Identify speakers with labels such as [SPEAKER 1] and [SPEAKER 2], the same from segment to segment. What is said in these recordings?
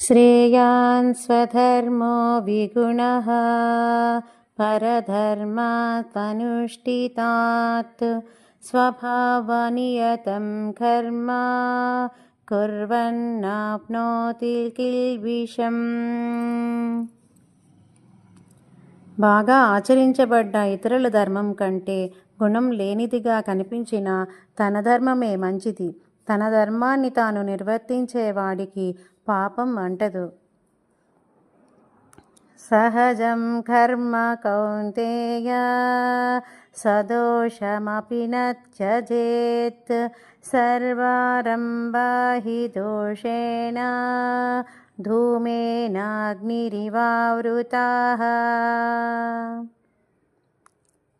[SPEAKER 1] श्रेयान् स्वधर्मो विगुणः परधर्मात्मनुष्ठितात् स्वभावनियतं कर्म కుర్వన్నాప్నోతి కిల్బిషం బాగా ఆచరించబడ్డ ఇతరుల ధర్మం కంటే గుణం లేనిదిగా కనిపించిన తన ధర్మమే మంచిది తన ధర్మాన్ని తాను నిర్వర్తించేవాడికి పాపం అంటదు. సహజం కర్మ కౌంతేయ సదోషమపి నత్యజేత్ సర్వారంభా హి దోషేణ ధూమేనాగ్నిరివావృతాః.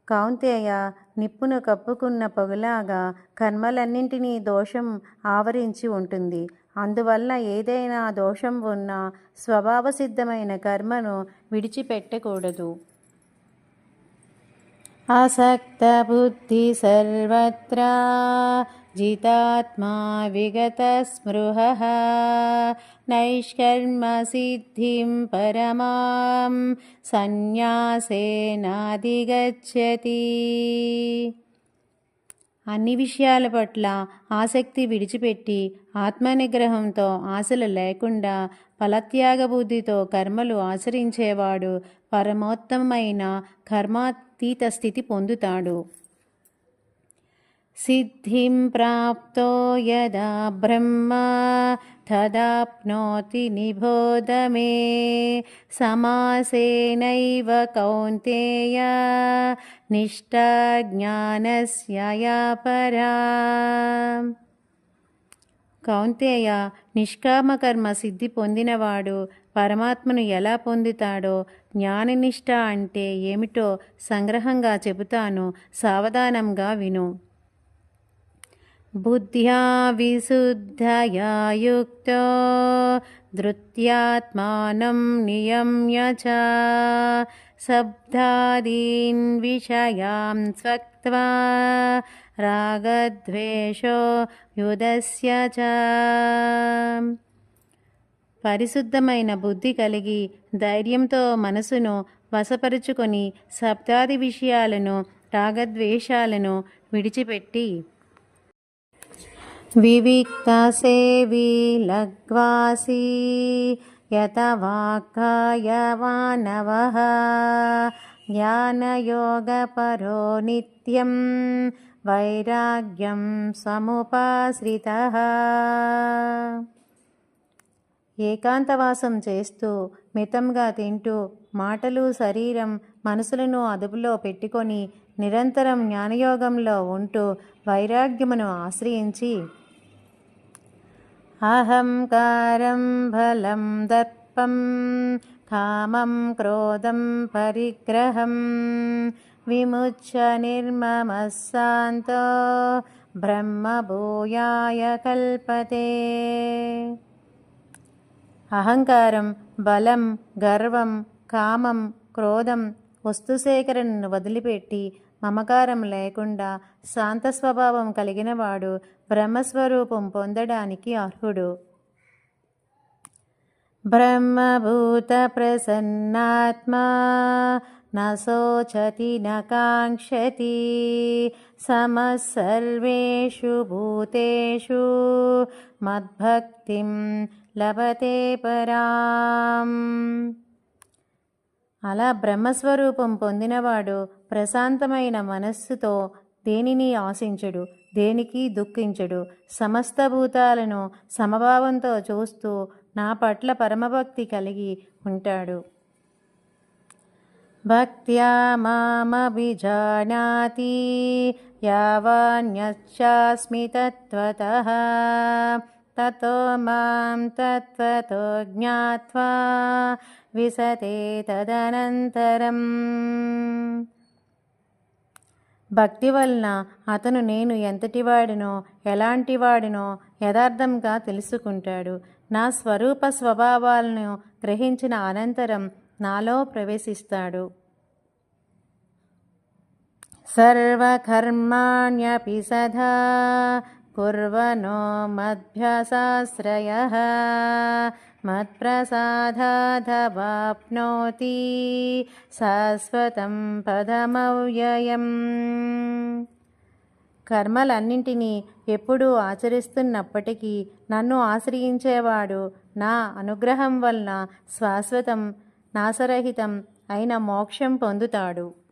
[SPEAKER 1] కౌంతేయ నిప్పును కప్పుకున్న పొగలాగా కర్మలన్నింటినీ దోషం ఆవరించి ఉంటుంది. అందువల్ల ఏదైనా దోషం ఉన్న స్వభావసిద్ధమైన కర్మను విడిచిపెట్టకూడదు. असक्तबुद्धि सर्वत्र जितात्मा विगतस्पृहः नैष्कर्मसिद्धिं परमां सन्न्यासेनाधिगच्छति। అన్ని విషయాల పట్ల ఆసక్తి విడిచిపెట్టి ఆత్మనిగ్రహంతో ఆశలు లేకుండా ఫలత్యాగ బుద్ధితో కర్మలు ఆచరించేవాడు పరమోత్తమైన కర్మాతీత స్థితి పొందుతాడు. సిద్ధిం ప్రాప్తో యదా బ్రహ్మ తదాప్నోతి నిబోధమే సమాసేనైవ కౌంతేయ నిష్టా జ్ఞానస్య యా పరా కౌంతేయ నిష్కామకర్మ సిద్ధి పొందినవాడు పరమాత్మను ఎలా పొందుతాడో జ్ఞాననిష్ట అంటే ఏమిటో సంగ్రహంగా చెబుతాను సావధానంగా విను. బుద్ధ్యా విశుద్ధయా యుక్తో ధృత్యాత్మానం నియమ్య చ శబ్దాదీన్ విషయాం స్వక్త్వా రాగద్వేషో యుధస్య చ పరిశుద్ధమైన బుద్ధి కలిగి ధైర్యంతో మనసును వశపరుచుకొని శబ్దాది విషయాలను రాగద్వేషాలను విడిచిపెట్టి వివిక్తసేవి లగ్వాసి యతవాక్కాయవానవः జ్ఞానయోగపరో నిత్యం వైరాగ్యం సముపాశ్రితः ఏకాంతవాసం చేస్తూ మితంగా తింటూ మాటలు శరీరం మనసులను అదుపులో పెట్టుకొని నిరంతరం జ్ఞానయోగంలో ఉంటూ వైరాగ్యమును ఆశ్రయించి అహంకారం బలం దర్పం కామం క్రోధం పరిగ్రహం విముచ్య నిర్మమశాంతో బ్రహ్మభూయాయ కల్పతే. అహంకారం బలం గర్వం కామం క్రోధం వస్తుసేకరణను వదిలిపెట్టి మమకారం లేకుండా శాంత స్వభావం కలిగినవాడు బ్రహ్మస్వరూపం పొందడానికి అర్హుడు. బ్రహ్మభూత ప్రసన్నాత్మా న నకాంక్షతి న సమసర్వేషు భూతేషు మద్భక్తిం లభతే పరాం. అలా బ్రహ్మస్వరూపం పొందినవాడు ప్రశాంతమైన మనస్సుతో దేనిని ఆశించడు దేనికి దుఃఖించడు. సమస్త భూతాలను సమభావంతో చూస్తూ నా పట్ల పరమభక్తి కలిగి ఉంటాడు. భక్త్యా మామభిజానాతి యావాణ్యశ్చాస్మి తత్వతః తతో మాం తత్వతో జ్ఞాత్వా విశతే తదనంతరం భక్తి వలన అతను నేను ఎంతటివాడినో ఎలాంటివాడినో యథార్థంగా తెలుసుకుంటాడు. నా స్వరూప స్వభావాలను గ్రహించిన అనంతరం నాలో ప్రవేశిస్తాడు. సర్వకర్మాణ్యపి సదా कुर्वनो మధ్యసాశ్రయः మత్ప్రసాదాధవాప్నోతి శాశ్వతం పదమవ్యయం కర్మలన్నింటినీ ఎప్పుడూ ఆచరిస్తున్నప్పటికీ నన్ను ఆశ్రయించేవాడు నా అనుగ్రహం వలన శాశ్వతం నాశరహితం అయిన మోక్షం పొందుతాడు.